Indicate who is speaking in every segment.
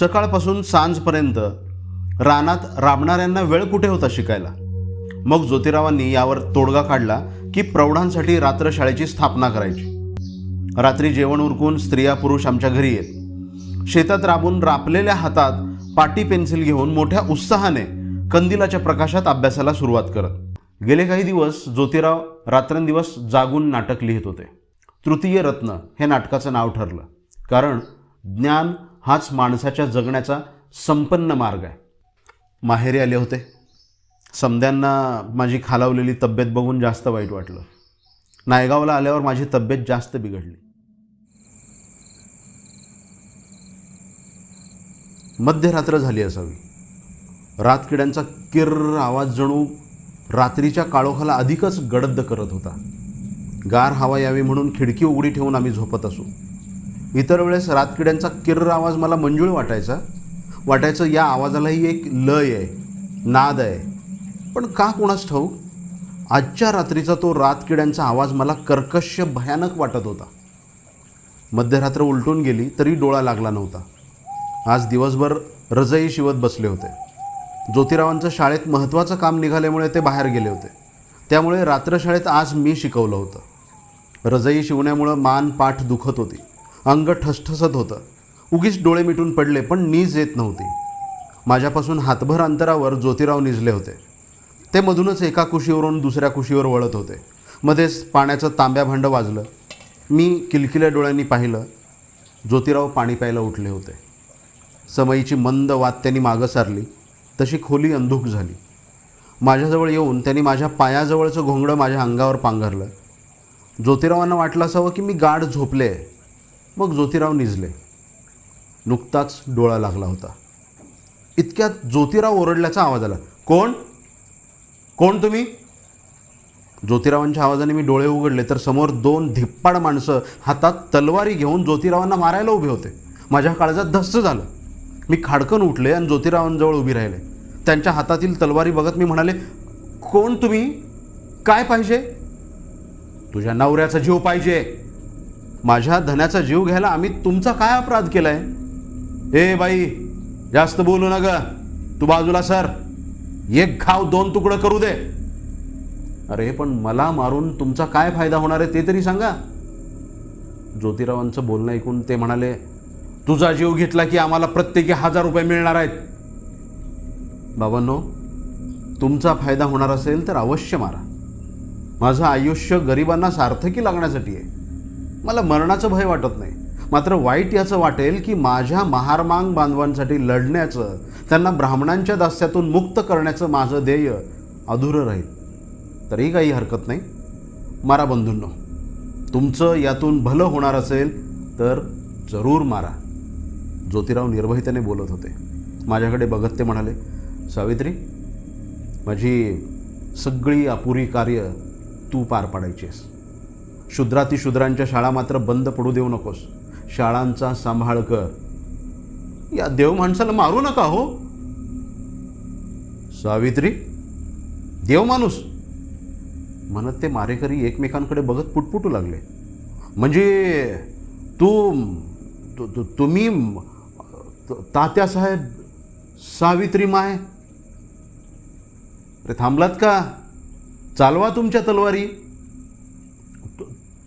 Speaker 1: सकाळपासून सांजपर्यंत रानात राबणाऱ्यांना वेळ कुठे होता शिकायला? मग ज्योतिरावांनी यावर तोडगा काढला की प्रौढांसाठी रात्रशाळेची स्थापना करायची. रात्री जेवण उरकून स्त्रिया पुरुष आमच्या घरी येत. शेतात राबून रापलेल्या हातात पाटी पेन्सिल घेऊन मोठ्या उत्साहाने कंदिलाच्या प्रकाशात अभ्यासाला सुरुवात करत. गेले काही दिवस ज्योतिराव रात्रंदिवस जागून नाटक लिहित होते. तृतीय रत्न हे नाटकाचं नाव ठरलं. कारण ज्ञान हाच माणसाच्या जगण्याचा संपन्न मार्ग आहे. माहेरी आले होते. समद्यांना माझी खालावलेली तब्येत बघून जास्त वाईट वाटलं. नायगावला आल्यावर माझी तब्येत जास्त बिघडली. मध्यरात्र झाली असावी. रातकिड्यांचा किर्र आवाज जणू रात्रीच्या काळोखाला अधिकच गडद करत होता. गार हवा यावी म्हणून खिडकी उघडी ठेवून आम्ही झोपत असू. इतर वेळेस रातकिड्यांचा किर्र आवाज मला मंजूळ वाटायचा. वाटायचं या आवाजालाही एक लय आहे नाद आहे. पण का कोणास ठाऊक? आजच्या रात्रीचा तो रातकिड्यांचा आवाज मला कर्कश भयानक वाटत होता. मध्यरात्र उलटून गेली तरी डोळा लागला नव्हता. आज दिवसभर रजई शिवत बसले होते. ज्योतिरावांचं शाळेत महत्त्वाचं काम निघाल्यामुळे ते बाहेर गेले होते. त्यामुळे रात्रशाळेत आज मी शिकवलं होतं. रजई शिवण्यामुळं मान पाठ दुखत होती. अंग ठसठसत होतं. उगीच डोळे मिटून पडले पण नीज येत नव्हती. माझ्यापासून हातभर अंतरावर ज्योतिराव निजले होते. ते मधूनच एका कुशीवरून दुसऱ्या कुशीवर वळत होते. मध्येच पाण्याचं तांब्या भांडं वाजलं. मी किलकिल्या डोळ्यांनी पाहिलं. ज्योतिराव पाणी प्यायला उठले होते. समयीची मंद वात त्यांनी मागं सारली. तशी खोली अंधूक झाली. माझ्याजवळ येऊन त्यांनी माझ्या पायाजवळचं घोंगडं माझ्या अंगावर पांघरलं. ज्योतिरावांना वाटलं असावं की मी गाढ झोपले आहे. मग ज्योतिराव निजले. नुकताच डोळा लागला होता. इतक्यात ज्योतिराव ओरडल्याचा आवाज आला. कोण? कोण तुम्ही? ज्योतिरावांच्या आवाजाने मी डोळे उघडले तर समोर दोन धिप्पाड माणसं हातात तलवारी घेऊन ज्योतिरावांना मारायला उभे होते. माझ्या काळजात धस्त झालं. मी खाडकन उठले आणि ज्योतिरावांजवळ उभी राहिले. त्यांच्या हातातील तलवारी बघत मी म्हणाले कोण तुम्ही? काय पाहिजे? तुझ्या नवऱ्याचा जीव पाहिजे. माझ्या धनाचा जीव घ्यायला आम्ही तुमचा काय अपराध केला आहे ए बाई जास्त बोलू नका. तू बाजूला सर. एक घाव दोन तुकडं करू दे. अरे पण मला मारून तुमचा काय फायदा होणार आहे ते तरी सांगा. ज्योतिरावांचं बोलणं ऐकून ते म्हणाले तुझा जीव घेतला की आम्हाला प्रत्येकी हजार रुपये मिळणार आहेत. बाबांनो तुमचा फायदा होणार असेल तर अवश्य मारा. माझं आयुष्य गरिबांना सार्थकी लागण्यासाठी आहे. मला मरणाचं भय वाटत नाही. मात्र वाईट याचं वाटेल की माझ्या महारमांग बांधवांसाठी लढण्याचं त्यांना ब्राह्मणांच्या दास्यातून मुक्त करण्याचं माझं ध्येय अधुरं राहील. तरी काही हरकत नाही. मारा बंधूंनो तुमचं यातून भलं होणार असेल तर जरूर मारा. ज्योतिराव निर्भयतेने बोलत होते. माझ्याकडे बघत ते म्हणाले सावित्री माझी सगळी अपुरी कार्य तू पार पाडायचीस शूद्रातिशूद्रांच्या शाळा मात्र बंद पडू देऊ नकोस. शाळांचा सांभाळ कर. या देव माणसाला मारू नका हो. सावित्री देव माणूस. म्हणत ते मारेकरी एकमेकांकडे बघत पुटपुटू लागले. म्हणजे तू तु- तु- तुम्ही तात्यासाहेब सावित्री माय. अरे थांबलात का? चालवा तुमच्या तलवारी.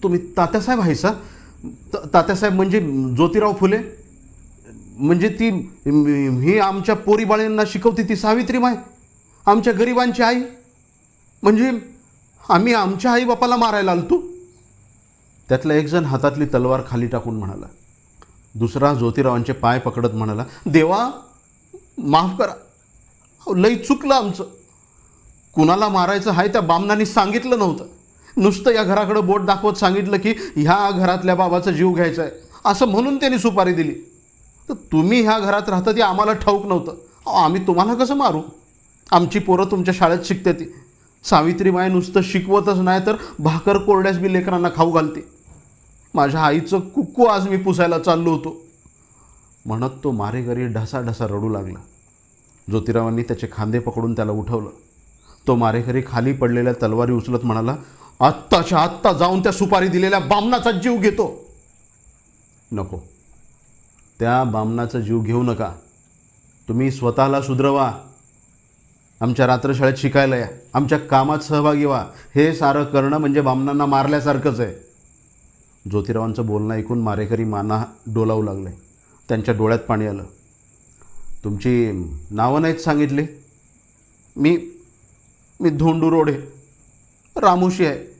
Speaker 1: तुम्ही तात्यासाहेब आहे सर. त- तात्यासाहेब म्हणजे ज्योतिराव फुले. म्हणजे ती ही आमच्या पोरीबाळींना शिकवते ती सावित्रीमाय आमच्या गरिबांची आई. म्हणजे आम्ही आमच्या आई बापाला मारायला आलतो. त्यातला एकजण हातातली तलवार खाली टाकून म्हणाला. दुसरा ज्योतिरावांचे पाय पकडत म्हणाला देवा माफ करा. अहो, लई चुकलं आमचं. कुणाला मारायचं आहे त्या बामणांनी सांगितलं नव्हतं. नुसतं या घराकडं बोट दाखवत सांगितलं की ह्या घरातल्या बाबाचा जीव घ्यायचा आहे. असं म्हणून त्यांनी सुपारी दिली. तर तुम्ही ह्या घरात राहता ते आम्हाला ठाऊक नव्हतं. अहो, आम्ही तुम्हाला कसं मारू? आमची पोरं तुमच्या शाळेत शिकते ती. सावित्रीबाई नुसतं शिकवतच नाही तर भाकर कोरड्यास बी लेकरांना खाऊ घालते. माझ्या आईचं कुक्कू आज मी पुसायला चाललो होतो. म्हणत तो मारेकरी ढसाढसा रडू लागला. ज्योतिरावांनी त्याचे खांदे पकडून त्याला उठवलं. तो मारेकरी खाली पडलेल्या तलवारी उचलत म्हणाला आत्ताच्या आत्ता जाऊन त्या सुपारी दिलेल्या बामणाचा जीव घेतो. नको. त्या बामणाचा जीव घेऊ नका. तुम्ही स्वतःला सुधरवा. आमच्या रात्रशाळेत शिकायला या. आमच्या कामात सहभागी व्हा. हे सारं करणं म्हणजे बामणांना मारल्यासारखंच आहे. ज्योतिरावांचं बोलणं ऐकून मारेकरी माना डोलावू लागले. त्यांच्या डोळ्यात पाणी आलं. तुमची नावं नाहीत सांगितली? मी मी धोंडू रोडे रामोशी आहे.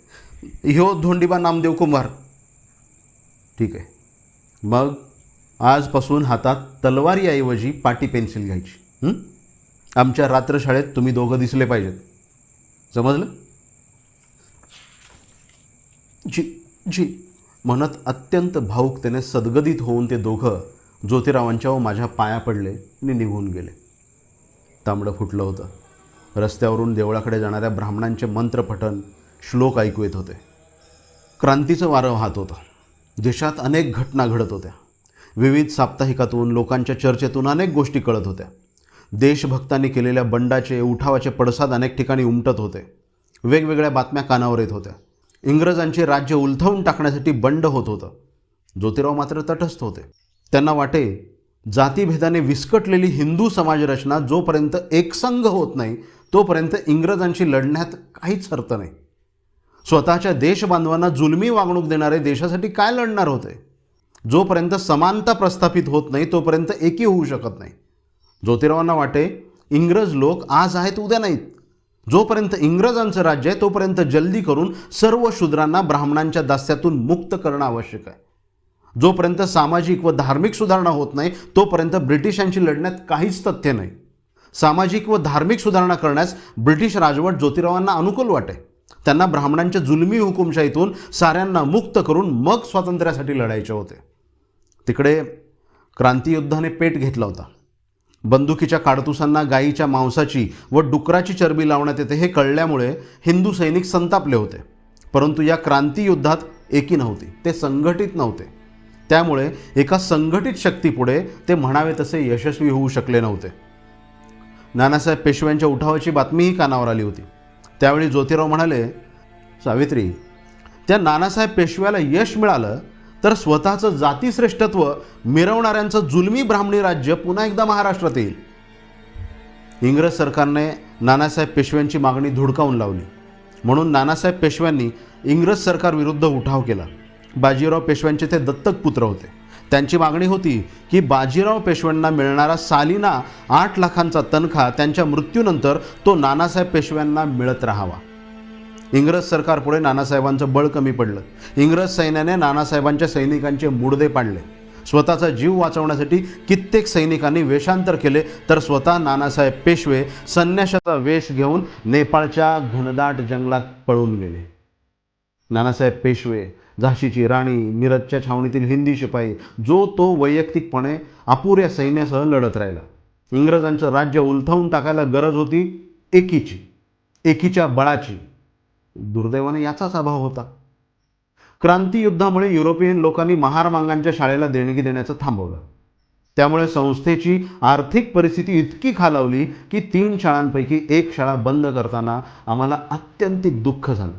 Speaker 1: ह्यो धोंडीबा नामदेव कुंभार. ठीक आहे. मग आजपासून हातात तलवारीऐवजी पाटी पेन्सिल घ्यायची. आमच्या रात्रशाळेत तुम्ही दोघं दिसले पाहिजेत. समजलं? जी जी. म्हणत अत्यंत भाऊकतेने सदगदित होऊन ते दोघं ज्योतिरावांच्या व माझ्या पाया पडले आणि निघून गेले. तांबडं फुटलं होतं. रस्त्यावरून देवळाकडे जाणाऱ्या ब्राह्मणांचे मंत्रपठण श्लोक ऐकू येत होते. क्रांतीचं वारं वाहत होतं. देशात अनेक घटना घडत होत्या. विविध साप्ताहिकातून लोकांच्या चर्चेतून अनेक गोष्टी कळत होत्या. देशभक्तांनी केलेल्या बंडाचे उठावाचे पडसाद अनेक ठिकाणी उमटत होते. वेगवेगळ्या बातम्या कानावर येत होत्या. इंग्रजांचे राज्य उलथवून टाकण्यासाठी बंड होत होतं. ज्योतिराव मात्र तटस्थ होते. त्यांना वाटे जातीभेदाने विस्कटलेली हिंदू समाजरचना जोपर्यंत एकसंघ होत नाही तोपर्यंत इंग्रजांशी लढण्यात काहीच अर्थ नाही. स्वतःच्या देशबांधवांना जुलमी वागणूक देणारे देशासाठी काय लढणार होते? जोपर्यंत समानता प्रस्थापित होत नाही तोपर्यंत एकी होऊ शकत नाही. ज्योतिरावांना वाटे इंग्रज लोक आज आहेत उद्या नाहीत. जोपर्यंत इंग्रजांचं राज्य आहे तोपर्यंत जल्दी करून सर्व शूद्रांना ब्राह्मणांच्या दास्यातून मुक्त करणं आवश्यक आहे. जोपर्यंत सामाजिक व धार्मिक सुधारणा होत नाही तोपर्यंत ब्रिटिशांशी लढण्यात काहीच तथ्य नाही. सामाजिक व धार्मिक सुधारणा करण्यास ब्रिटिश राजवट ज्योतिरावांना अनुकूल वाटे. त्यांना ब्राह्मणांच्या जुलमी हुकुमशाहीतून साऱ्यांना मुक्त करून मग स्वातंत्र्यासाठी लढायचे होते. तिकडे क्रांतियुद्धाने पेट घेतला होता. बंदुकीच्या काडतुसांना गायीच्या मांसाची व डुकराची चरबी लावण्यात येते हे कळल्यामुळे हिंदू सैनिक संतापले होते. परंतु या क्रांतियुद्धात एकी नव्हती ते संघटित नव्हते. त्यामुळे एका संघटित शक्तीपुढे ते म्हणावे तसे यशस्वी होऊ शकले नव्हते. नानासाहेब पेशव्यांच्या उठावाची बातमीही कानावर आली होती. त्यावेळी ज्योतिराव म्हणाले सावित्री त्या नानासाहेब पेशव्याला यश मिळालं तर स्वतःचं जातीश्रेष्ठत्व मिरवणाऱ्यांचं जुलमी ब्राह्मणी राज्य पुन्हा एकदा महाराष्ट्रात येईल. इंग्रज सरकारने नानासाहेब पेशव्यांची मागणी धुडकावून लावली. म्हणून नानासाहेब पेशव्यांनी इंग्रज सरकारविरुद्ध उठाव केला. बाजीराव पेशव्यांचे ते दत्तक पुत्र होते. त्यांची मागणी होती की बाजीराव पेशव्यांना मिळणारा सालिना आठ लाखांचा तनखा त्यांच्या मृत्यूनंतर तो नानासाहेब पेशव्यांना मिळत राहावा. इंग्रज सरकारपुढे नानासाहेबांचं बळ कमी पडलं. इंग्रज सैन्याने नानासाहेबांच्या सैनिकांचे मुडदे पाडले. स्वतःचा जीव वाचवण्यासाठी कित्येक सैनिकांनी वेषांतर केले तर स्वतः नानासाहेब पेशवे संन्याशाचा वेश घेऊन नेपाळच्या घनदाट जंगलात पळून गेले. नानासाहेब पेशवे झाशीची राणी मिरजच्या छावणीतील हिंदी शिपाई जो तो वैयक्तिकपणे अपुऱ्या सैन्यासह लढत राहिला. इंग्रजांचं राज्य उलथवून टाकायला गरज होती एकीची एकीच्या बळाची. दुर्दैवाने याचाच अभाव होता. क्रांतीयुद्धामुळे युरोपियन लोकांनी महारमांगांच्या शाळेला देणगी देण्याचं थांबवलं. त्यामुळे संस्थेची आर्थिक परिस्थिती इतकी खालावली की तीन शाळांपैकी एक शाळा बंद करताना आम्हाला अत्यंतिक दुःख झालं.